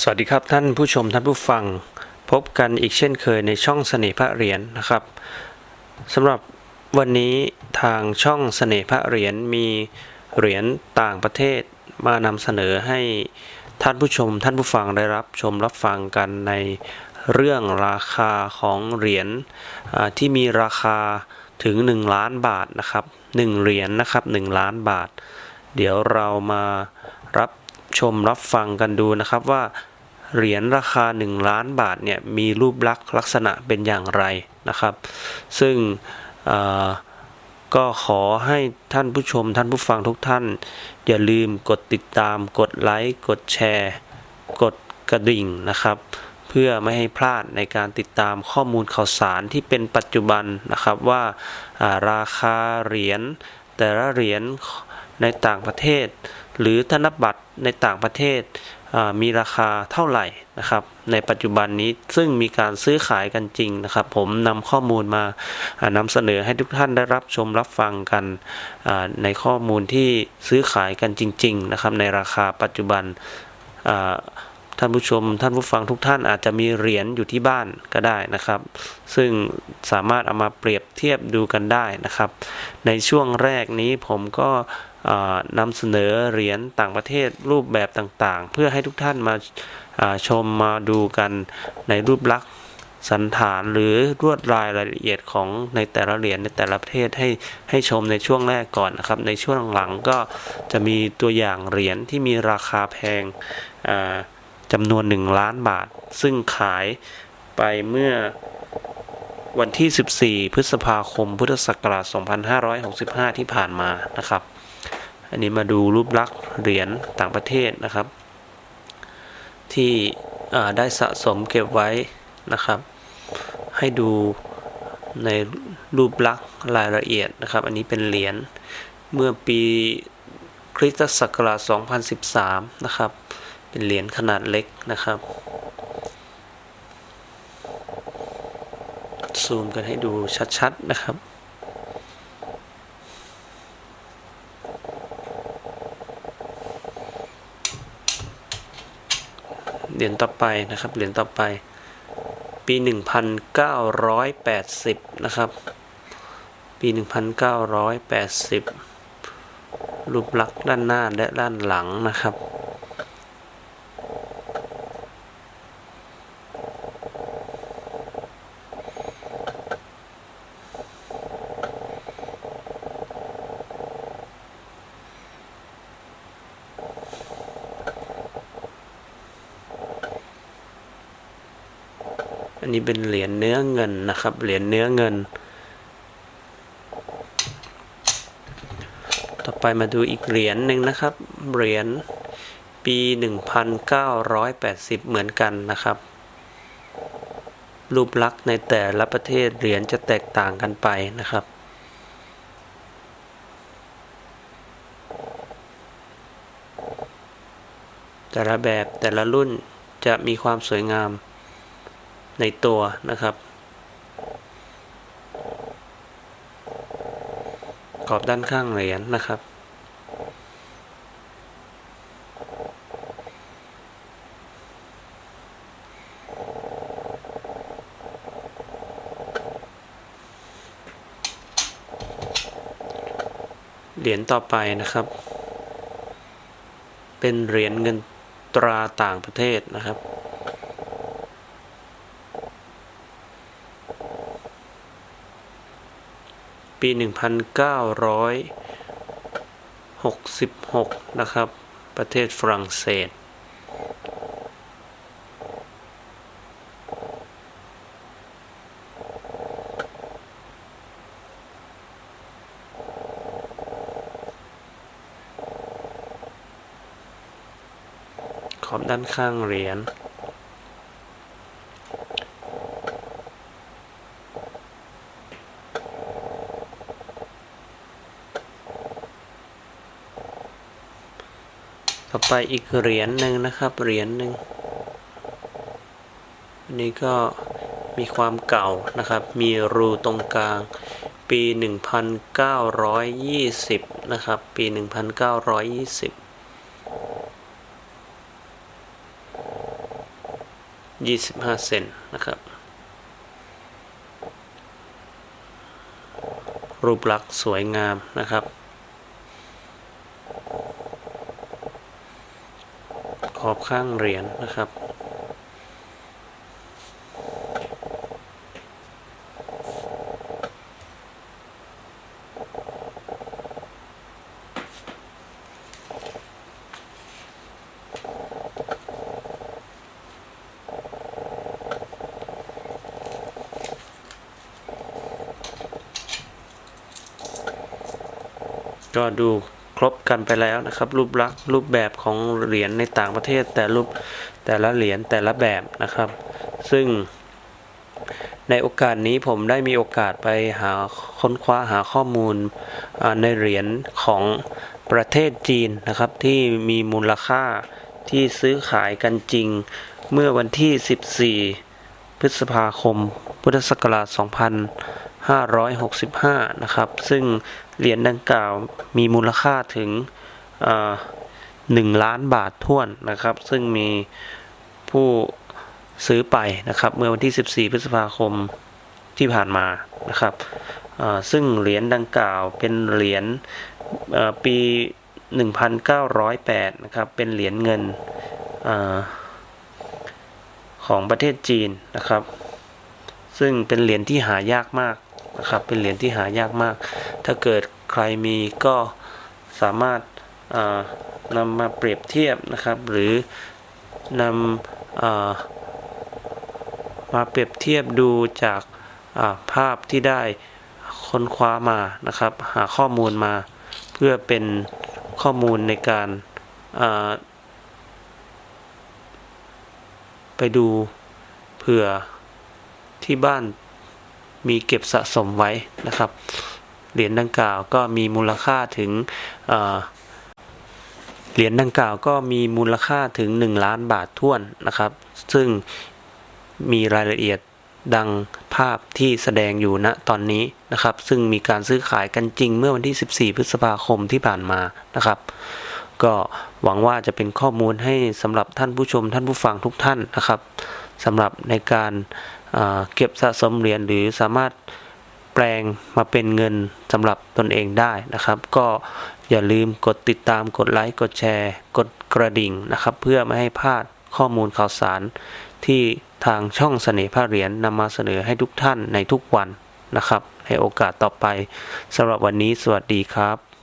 สวัสดีครับท่านผู้ชมท่านผู้ฟัง พบกันอีกเช่นเคยในช่องเสน่ห์พระเหรียญนะครับสำหรับวันนี้ทางช่องเสน่ห์พระเหรียญมีเหรียญต่างประเทศมานำเสนอให้ท่านผู้ชมท่านผู้ฟังได้รับชมรับฟังกันในเรื่องราคาของเหรียญที่มีราคาถึง 1 ล้านบาทนะครับ1เหรียญนะครับ1ล้านบาท เดี๋ยวเรามารับ ชมรับฟังกันดูนะครับว่า เหรียญราคา 1 ล้านบาทเนี่ยมีรูปลักษณ์ลักษณะเป็นอย่างไรนะครับ ซึ่งก็ขอให้ท่านผู้ชมท่านผู้ฟังทุกท่าน อย่าลืมกดติดตาม กดไลค์ กดแชร์ กดกระดิ่งนะครับ เพื่อไม่ให้พลาดในการติดตามข้อมูลข่าวสารที่เป็นปัจจุบันนะครับว่าอ่าราคาเหรียญแต่ละเหรียญในต่างประเทศ หรือธนบัตร ในต่างประเทศมีราคาเท่าไหร่นะครับ ในปัจจุบันนี้ซึ่งมีการซื้อขายกันจริงนะครับ ผมนำข้อมูลมานำเสนอให้ทุกท่านได้รับชมรับฟังกันในข้อมูลที่ซื้อขายกันจริง ๆ นะครับ ในราคาปัจจุบันท่านผู้ชมท่านผู้ฟังทุกท่านอาจจะมีเหรียญอยู่ที่บ้านก็ได้นะครับ ซึ่งสามารถเอามาเปรียบเทียบดูกันได้นะครับ ในช่วงแรกนี้ผมก็ นำเสนอเหรียญต่างประเทศรูปแบบต่างๆ เพื่อให้ทุกท่านมาชมมาดูกันในรูปลักษณ์สันฐานหรือรวดลายรายละเอียดของในแต่ละเหรียญในแต่ละประเทศให้ให้ชมในช่วงแรกก่อนนะครับ ในช่วงหลังก็จะมีตัวอย่างเหรียญที่มีราคาแพงจำนวน 1 ล้านบาท ซึ่งขายไปเมื่อวันที่ 14 พฤษภาคม พุทธศักราช 2565 ที่ผ่านมานะครับ อันนี้มาดูรูปลักษณ์เหรียญต่างประเทศนะครับ ที่ได้สะสมเก็บไว้นะครับ ให้ดูในรูปลักษณ์รายละเอียดนะครับ อันนี้เป็นเหรียญเมื่อปีคริสตศักราช 2013 นะครับ เป็นเหรียญขนาดเล็กนะครับ ซูมกันให้ดูชัดๆนะครับ เหรียญต่อไปนะครับ เหรียญต่อไป ปี 1980 นะครับ ปี 1980 รูปลักษณ์ด้านหน้าและด้านหลังนะครับ อันนี้เป็นเหรียญเนื้อเงินนะครับ เหรียญเนื้อเงิน ต่อไปมาดูอีกเหรียญหนึ่งนะครับ เหรียญปี 1980 เหมือนกันนะครับ รูปลักษณ์ในแต่ละประเทศเหรียญจะแตกต่างกันไปนะครับแต่ละแบบแต่ละรุ่นจะมีความสวยงาม ในตัวนะครับ ขอบด้านข้างเหรียญนะครับ เหรียญต่อไปนะครับ เป็นเหรียญเงินตราต่างประเทศนะครับ ปี 1966 นะครับ ประเทศฝรั่งเศส ขอบด้านข้างเหรียญ ต่อไปอีกเหรียญหนึ่งนะครับ เหรียญหนึ่งอันนี้ก็มีความเก่านะครับ มีรูตรงกลาง ปี 1920 นะครับ ปี 1920อ25 เซนนะครับ รูปลักษณ์สวยงามนะครับ ขอบข้างเหรียญนะครับ ก็ดู ครบกันไปแล้วนะครับ รูปลักษณ์รูปแบบของเหรียญในต่างประเทศ แต่รูปแต่ละเหรียญแต่ละแบบนะครับ ซึ่งในโอกาสนี้ผมได้มีโอกาสไปหาค้นคว้าหาข้อมูลในเหรียญของประเทศจีนนะครับ ที่มีมูลค่าที่ซื้อขายกันจริงเมื่อวันที่ 14 พฤษภาคม พุทธศักราช 565 นะครับ ซึ่งเหรียญดังกล่าวมีมูลค่าถึง1ล้านบาทท้วนนะครับ ซึ่งมีผู้ซื้อไปนะครับ เมื่อวันที่ 14 พฤษภาคมที่ผ่านมานะครับ ซึ่งเหรียญดังกล่าวเป็นเหรียญปี 1908 นะครับ เป็นเหรียญเงินอของประเทศจีนนะครับ ซึ่งเป็นเหรียญที่หายากมาก นะครับ เป็นเหรียญที่หายากมาก ถ้าเกิดใครมีก็สามารถเอ่อนำมาเปรียบเทียบนะครับ หรือนำเอ่อมาเปรียบเทียบดูจากาภาพที่ได้ค้นคว้ามานะครับ หาข้อมูลมา เพื่อเป็นข้อมูลในการาไปดูเผื่อที่บ้าน มีเก็บสะสมไว้นะครับ เหรียญดังกล่าวก็มีมูลค่าถึงเหรียญดังกล่าวก็มีมูลค่าถึง 1 ล้านบาทท้วนนะครับ ซึ่งมีรายละเอียดดังภาพที่แสดงอยู่ณตอนนี้นะครับ ซึ่งมีการซื้อขายกันจริงเมื่อวันที่ 14 พฤษภาคมที่ผ่านมานะครับ ก็หวังว่าจะเป็นข้อมูลให้สำหรับท่านผู้ชมท่านผู้ฟังทุกท่านนะครับ สำหรับในการเอ่อเก็บสะสมเหรียญหรือสามารถแปลงมาเป็นเงินสำหรับตนเองได้นะครับ ก็อย่าลืมกดติดตามกดไลค์กดแชร์ กดกระดิ่งนะครับ เพื่อไม่ให้พลาดข้อมูลข่าวสาร ที่ทางช่องเสน่ห์พระเหรียญนำมาเสนอให้ทุกท่านในทุกวันนะครับในโอกาสต่อไปสำหรับวันนี้สวัสดีครับ